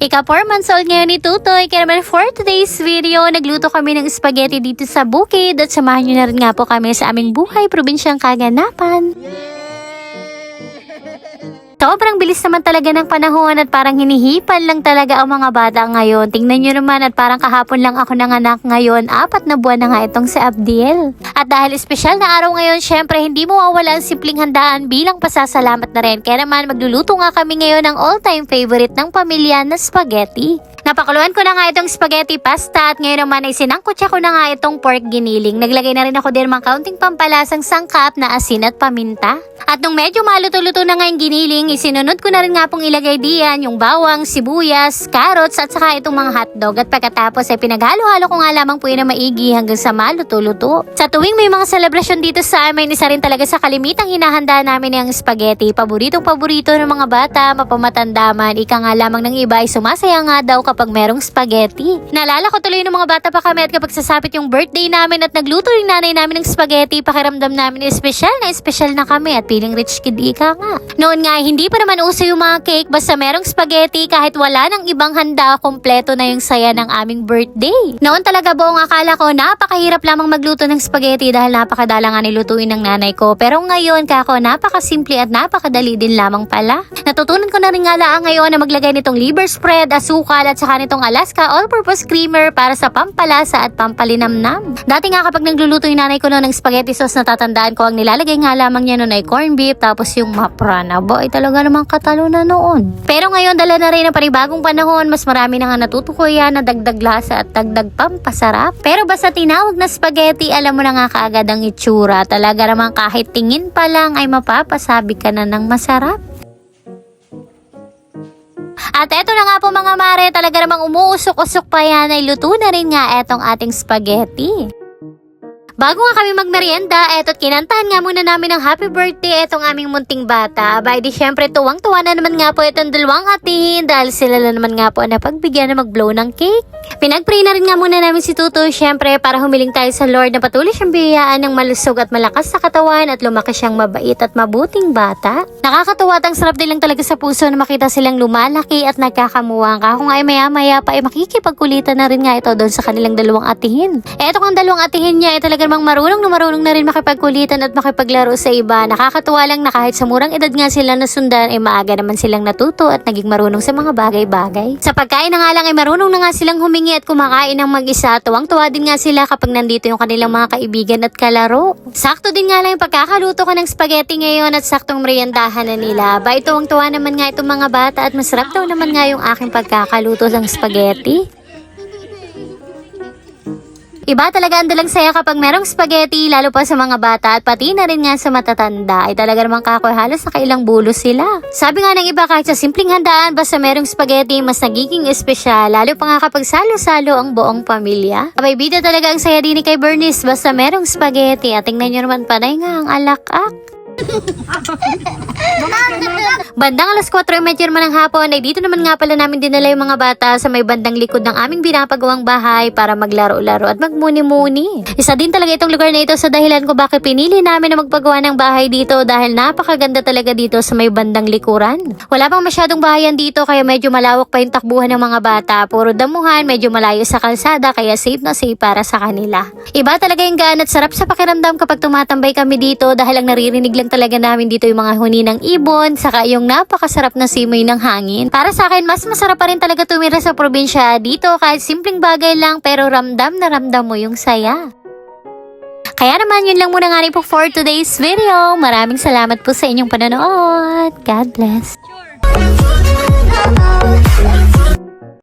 Ika 4 months old ngayon ni Tutoy. Kaya naman for today's video, nagluto kami ng spaghetti dito sa bukid at samahan nyo na rin nga po kami sa aming buhay probinsyang kaganapan. Sobrang bilis naman talaga ng panahon at parang hinihipan lang talaga ang mga bata ngayon. Tingnan nyo naman at parang kahapon lang ako nanganak ngayon. Apat na buwan na nga itong si Abdiel. At dahil espesyal na araw ngayon, syempre hindi mawawala ang simpleng handaan bilang pasasalamat na rin. Kaya naman magluluto nga kami ngayon ng all-time favorite ng pamilya na spaghetti. Napakuluan ko na nga itong spaghetti pasta at ngayon naman ay sinangkutsa ko na nga itong pork giniling. Naglagay na rin ako din mga kaunting pampalasang sangkap na asin at paminta. At nung medyo maluto-luto na nga yung giniling, isinunod ko na rin nga pong ilagay diyan yung bawang, sibuyas, carrots at saka itong mga hotdog. At pagkatapos ay pinaghalo-halo ko nga lamang po yun na maigi hanggang sa maluto-luto. Sa tuwing may mga selebrasyon dito sa amin, isa rin talaga sa kalimitang hinahanda namin yung spaghetti. Paboritong paborito ng mga bata, mapamatanda man. Ika nga lamang ng iba ay sumasaya nga daw kapag merong spaghetti. Naalala ko tuloy ng mga bata pa kami at kapag sasapit yung birthday namin at nagluto rin nanay namin ng spaghetti, pakiramdam namin espesyal na espesyal na kami at feeling rich kid ika nga. Noon nga, hindi pa naman uso yung mga cake, basta merong spaghetti kahit wala ng ibang handa, kompleto na yung saya ng aming birthday. Noon talaga buong akala ko, napakahirap lamang magluto ng spaghetti dahil napakadala nga nilutuin ng nanay ko. Pero ngayon, kako, napakasimple at napakadali din lamang pala. Natutunan ko na rin nga lang ngayon na maglagay nitong liver spread, asukal at saka nitong Alaska all-purpose creamer para sa pampalasa at pampalinamnam. Dati nga kapag nagluluto yung nanay ko noon ng spaghetti sauce, natatandaan ko ang nilalagay nga lamang niya noon ay corned beef tapos yung maprana. Boy, talaga namang katalo na noon. Pero ngayon, dala na rin ng panibagong panahon, mas marami na nga natutukoyan na dagdag lasa at dagdag pampasarap. Pero basta tinawag na spaghetti, alam mo na nga kaagad ang itsura. Talaga namang kahit tingin pa lang ay mapapasabi ka na ng masarap. At eto na nga po mga mare, talaga namang umuusok-usok pa yan ay luto na rin nga etong ating spaghetti. Bago nga kami magmerienda, eto't kinantahan nga muna namin ng happy birthday etong aming munting bata. By di syempre tuwang-tuwa na naman nga po itong dalawang atihin dahil sila na naman nga po ang napagbigyan na mag-blow ng cake. Pinag-pray na rin nga muna namin si Tuto syempre para humiling tayo sa Lord na patuloy siyang biyayaan ng malusog at malakas sa katawan at lumaki siyang mabait at mabuting bata. Nakakatuwa at ang sarap din lang talaga sa puso na makita silang lumalaki at nagkakamuwang ka. Kung ay maya-maya pa ay makikipagkulitan na rin nga ito doon sa kanilang dalawang atihin. Eto kang dalawang atihin niya ay talaga namang marunong na marunong na rin makipagkulitan at makipaglaro sa iba. Nakakatuwa lang na kahit sa murang edad nga sila nasundan ay maaga naman silang natuto at naging marunong sa mga bagay-bagay. Sa pagkain na nga lang ay marunong na nga silang humingi at kumakain ng mag-isa. Tuwang-tuwa din nga sila kapag nandito yung kanilang mga kaibigan at kalaro. Sakto din nga lang yung pagkakaluto ko ng spaghetti ngayon at saktong meriendahan na nila. Ba, tuwang-tuwa naman nga itong mga bata at masarap daw naman nga yung aking pagkakaluto ng spaghetti. Iba talaga ang dalang saya kapag merong spaghetti, lalo pa sa mga bata at pati na rin nga sa matatanda. Ay talaga namang kakoy halos sa kailang bulos sila. Sabi nga ng iba kahit sa simpleng handaan, basta merong spaghetti, mas nagiging espesyal. Lalo pa nga kapag salo-salo ang buong pamilya. Abay, bida talaga ang saya din ni kay Bernice, basta merong spaghetti. At tingnan nyo naman panay nga ang alak-ak. Bandang alas 4 medyo naman ng hapon ay dito naman nga pala namin dinala yung mga bata sa may bandang likod ng aming binapagawang bahay para maglaro-laro at magmuni-muni. Isa din talaga itong lugar na ito sa dahilan ko bakit pinili namin na magpagawa ng bahay dito dahil napakaganda talaga dito sa may bandang likuran. Wala pang masyadong bahayan dito kaya medyo malawak pa yung takbuhan ng mga bata. Puro damuhan, medyo malayo sa kalsada kaya safe na safe para sa kanila. Iba talaga yung gaan at sarap sa pakiramdam kapag tumatambay kami dito dahil ang naririnig lang talaga namin dito yung mga huni ng ibon saka yung napakasarap na simoy ng hangin. Para sa akin, mas masarap pa rin talaga tumira sa probinsya dito kahit simpleng bagay lang pero ramdam na ramdam mo yung saya. Kaya naman yun lang muna nga rin po for today's video. Maraming salamat po sa inyong panonood. God bless. Sure.